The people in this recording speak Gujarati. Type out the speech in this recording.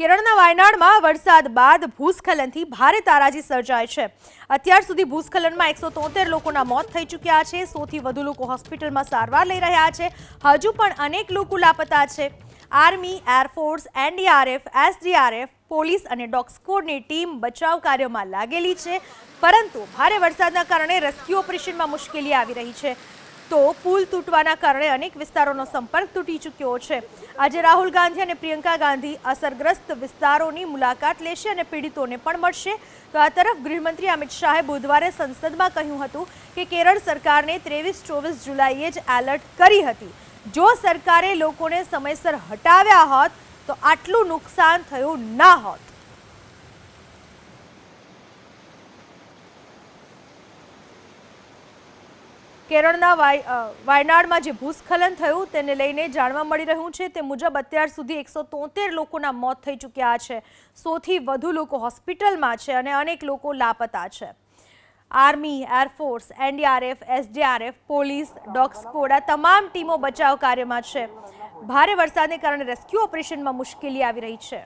કેરળના વાયનાડમાં વરસાદ બાદ ભૂસ્ખલનથી ભારે તારાજી સર્જાય છે. અત્યાર સુધી ભૂસ્ખલનમાં એકસો તોતેર લોકોના મોત થઈ ચૂક્યા છે. સૌથી વધુ લોકો હોસ્પિટલમાં સારવાર લઈ રહ્યા છે. હજુ પણ અનેક લોકો લાપતા છે. Army, air force, NDRF, SDRF, police અને ડોગસ્કોડની ટીમ બચાવ કાર્યમાં લાગેલી છે. પરંતુ ભારે વરસાદના કારણે રેસ્ક્યુ ઓપરેશનમાં મુશ્કેલી આવી રહી છે. તો પુલ તૂટવાના કારણે અનેક વિસ્તારોનો સંપર્ક તૂટી ચૂક્યો છે. આજે રાહુલ ગાંધી અને પ્રિયંકા ગાંધી અસરગ્રસ્ત વિસ્તારોની મુલાકાત લેશે અને પીડિતોને પણ મળશે. તો આ તરફ ગૃહમંત્રી અમિત શાહે બુધવારે સંસદમાં કહ્યું હતું કે કેરળ સરકારને ત્રેવીસ ચોવીસ જુલાઈએ જ એલર્ટ કરી હતી. જો સરકારે લોકોને સમયસર હટાવ્યા હોત તો આટલું નુકસાન થયું ના હોત. કેરળના વાયનાડમાં જે ભૂસ્ખલન થયું તેને લઈને જાણવા મળી રહ્યું છે. તે મુજબ અત્યાર સુધી એકસો તોતેર લોકોના મોત થઈ ચૂક્યા છે. સૌથી વધુ લોકો હોસ્પિટલમાં છે અને અનેક લોકો લાપતા છે. Army, air force, NDRF, SDRF, police dog squad આ તમામ ટીમો બચાવ કાર્યમાં છે. ભારે વરસાદને કારણે રેસ્ક્યુ ઓપરેશનમાં મુશ્કેલી આવી રહી છે.